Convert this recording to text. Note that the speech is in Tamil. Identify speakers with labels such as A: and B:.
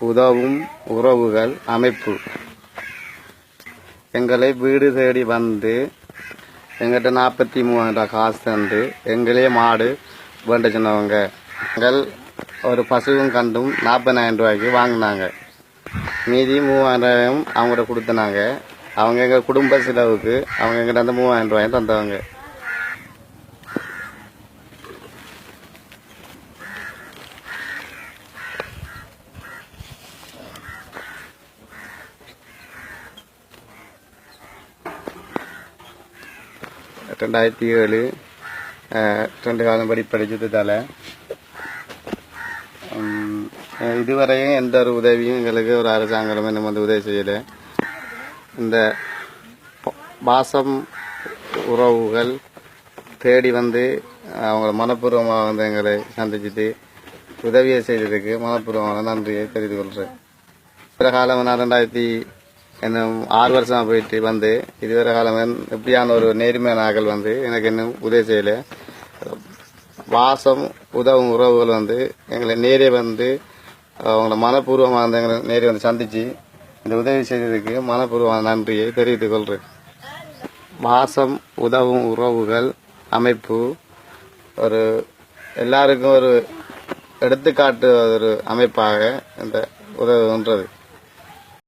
A: உதவும் உறவுகள் அமைப்பு. எங்களை வீடு தேடி வந்து எங்கிட்ட நாற்பத்தி மூவாயிரம் காசு தந்து எங்களே மாடு வேண்ட சொன்னவங்க. எங்கள் ஒரு பசுவும் கண்டும் நாற்பதாயிரம் ரூபாய்க்கு வாங்கினாங்க. மீதி மூவாயிரம் அவங்கள்ட்ட கொடுத்தனாங்க. அவங்க எங்கள் குடும்ப செலவுக்கு அவங்க எங்கிட்ட அந்த மூவாயிரம் ரூபாயும் தந்தவங்க. ரெண்டாயிரத்தி ஏழு ரெண்டு காலம் படி படித்ததால் இதுவரையும் எந்த ஒரு உதவியும் எங்களுக்கு ஒரு அரசாங்கம் நம்ம வந்து உதவி செய்யலை இந்த பாசம் உறவுகள் தேடி வந்து அவங்கள மனப்பூர்வமாக வந்து எங்களை சந்திச்சுட்டு உதவியை செய்ததுக்கு மனப்பூர்வமான நன்றியை தெரிந்து கொள்கிறேன் பிற காலம் நான் ரெண்டாயிரத்தி இன்னும் ஆறு வருஷமா போயிட்டு வந்து இதுவரை காலம் எப்படியான ஒரு நேர்மையான ஆக்கள் வந்து எனக்கு இன்னும் உதவி செய்யல. வாசம் உதவும் உறவுகள் வந்து எங்களை நேரே வந்து அவங்கள மனப்பூர்வமாக வந்து எங்களை நேரே வந்து சந்திச்சு இந்த உதவி செய்ததுக்கு மனப்பூர்வமான நன்றியை தெரிவித்துக் கொள்கிறேன் வாசம் உதவும் உறவுகள் அமைப்பு ஒரு எல்லாருக்கும் ஒரு எடுத்துக்காட்டு ஒரு அமைப்பாக இந்த உதவுகின்றது